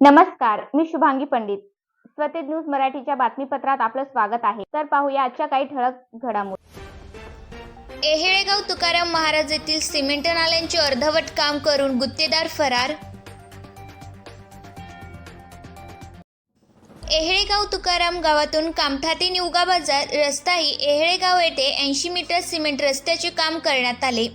नमस्कार मी शुभांगी पंडित. स्वतेज न्यूज मराठीच्या बातमीपत्रात आपलं स्वागत आहे. तर पाहूया आजच्या काही ठळक घडामोडी. एहेळेगाव तुकाराम महाराज येथील सिमेंट नाल्यांचे अर्धवट काम करून गुत्तेदार फरार? एहेळेगाव तुकाराम गावातून कामठा ते निवगा बाजार रस्ताही एहेळेगाव येथे ऐंशी मीटर सिमेंट रस्त्याचे काम करण्यात आले.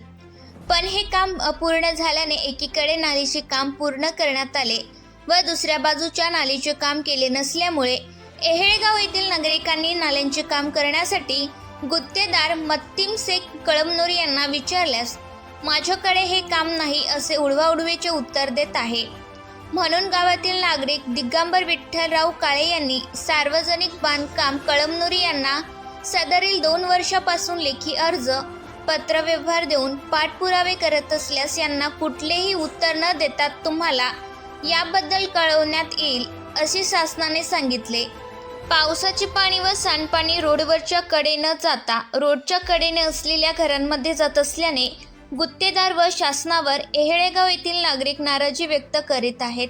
पण हे काम अपूर्ण झाल्याने एकीकडे नालीचे काम पूर्ण करण्यात आले. व दुसऱ्या बाजूच्या नालीचे काम केले नसल्यामुळे एहेळगाव येथील नागरिकांनी नाल्यांचे काम करण्यासाठी गुत्तेदार मत्तीम शेख कळमनोर यांना विचारल्यास माझ्याकडे हे काम नाही असे उडवाउडवीचे उत्तर देत आहे म्हणून गावातील नागरिक दिगंबर विठ्ठलराव काळे यांनी सार्वजनिक बांधकाम कळमनुरी यांना सदरील दोन वर्षापासून लेखी अर्ज पत्रव्यवहार देऊन पाठपुरावे करत असल्यास यांना कुठलेही उत्तर न देता तुम्हाला याबद्दल कळवण्यात येईल असे शासनाने सांगितले. पावसाचे पाणी व सांडपाणी रोडवरच्या कडे न जाता रोडच्या कडेने असलेल्या घरांमध्ये जात असल्याने गुत्तेदार व शासनावर एहेळेगाव येथील नागरिक नाराजी व्यक्त करीत आहेत.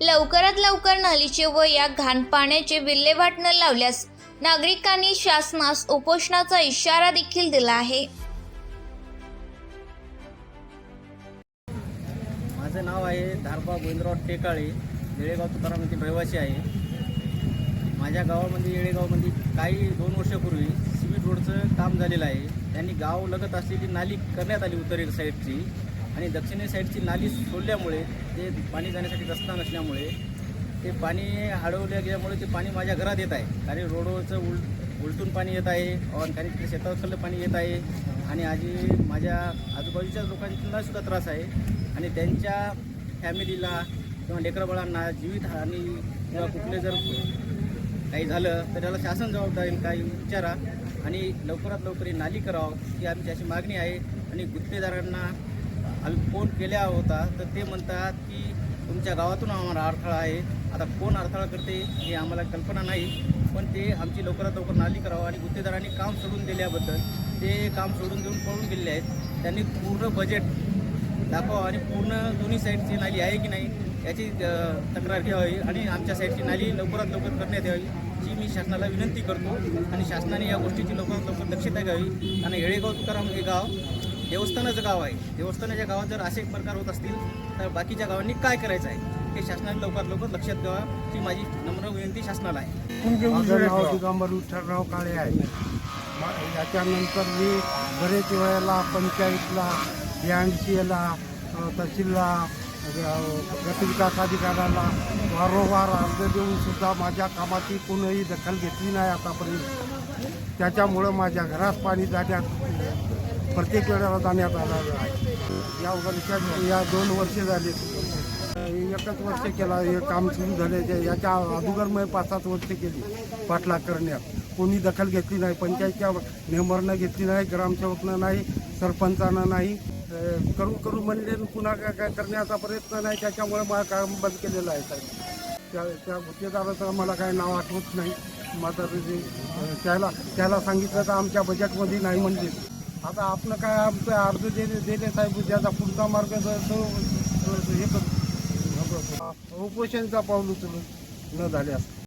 लवकरात लवकर नालीचे व या घाण पाण्याचे विल्हेवाट न लावल्यास नागरिकांनी शासनास उपोषणाचा इशारा देखील दिला आहे. माझं नाव आहे धारबा गोविंदराव टेकाळे येळेगाव तुकाराम येथील रहिवासी आहे. माझ्या गावामध्ये येळेगावमध्ये काही दोन वर्षापूर्वी सिमेंट रोडचं काम झालेलं आहे. त्यांनी गाव लगत असलेली नाली करण्यात आली उत्तरेल साईडची आणि दक्षिणे साईडची नाली सोडल्यामुळे ते पाणी जाण्यासाठी रस्ता नसल्यामुळे ते पाणी अडवल्या गेल्यामुळे ते पाणी माझ्या घरात येत आहे. कारण रोडवरचं उल उलटून पाणी येत आहे और काही तिकडे शेतावरचं पाणी येत आहे आणि आजी माझ्या आजूबाजूच्या लोकांना सुद्धा त्रास आहे. आणि त्यांच्या फॅमिलीला किंवा लेकरबाळांना जीवितहानी किंवा कुठले जर काही झालं तर त्याला शासन जबाबदारी काही विचारा आणि लवकरात लवकर ही नाली करावं ही आमची अशी मागणी आहे. आणि गुत्तेदारांना आम्ही फोन केला होता तर ते म्हणतात की तुमच्या गावातून आम्हाला अडथळा आहे. आता कोण अडथळा करते हे आम्हाला कल्पना नाही पण ते आमची लवकरात लवकर नाली करावं आणि गुत्तेदारांनी काम सोडून दिल्याबद्दल ते काम सोडून देऊन पळून गेलेले आहेत. त्यांनी पूर्ण बजेट दाखवा आणि पूर्ण दोन्ही साईडची नाली आहे की नाही याची तक्रार घ्यावी आणि आमच्या साईडची नाली लवकरात लवकर करण्यात यावी जी मी शासनाला विनंती करतो. आणि शासनाने या गोष्टीची लवकरात लवकर दक्षता घ्यावी. आणि येळेगाव तुकाराम हे गाव देवस्थानाचं गाव आहे. देवस्थानाच्या गावात जर असे प्रकार होत असतील तर बाकीच्या गावांनी काय करायचं आहे हे शासनाने लवकरात लवकर लक्षात घ्यावा ही माझी नम्र विनंती शासनाला आहे. दिगंबर विठ्ठलराव काळे आहे. याच्यानंतर मी बरेच वेळेला पंचायतला बीएमसीला तहसीलला अ, गटविकास अधिकाऱ्याला वारंवार अर्ज देऊनसुद्धा माझ्या कामाची कोणीही दखल घेतली नाही आतापर्यंत. त्याच्यामुळं माझ्या घरात पाणी जाण्यात प्रत्येक वेळेला जाण्यात आलेलं आहे. या वर्षात या दोन वर्षे झाले. एकच वर्ष केला हे काम सुरू झाले याच्या अगोदर मी पाच सात वर्ष केली पाठलाग करण्यात. कोणी दखल घेतली नाही पंचायतच्या मेंबरनं घेतली नाही ग्रामसेवकनं नाही सरपंचानं नाही. करू करू म्हणले आणि पुन्हा काय काय करण्याचा प्रयत्न नाही त्याच्यामुळे मला काम बंद केलेलं आहे साहेब. त्या त्या गुत्तेदाराचं मला काय नाव आठवत नाही. मात्र म्हणजे, त्याला त्याला सांगितलं तर आमच्या बजेटमध्ये नाही म्हणजे आता आपण काय आमचं अर्ज दिले दिले साहेब त्याचा पुढचा मार्ग तो हे करू. उपोषणचा पाऊल उचलून न झाल्यास.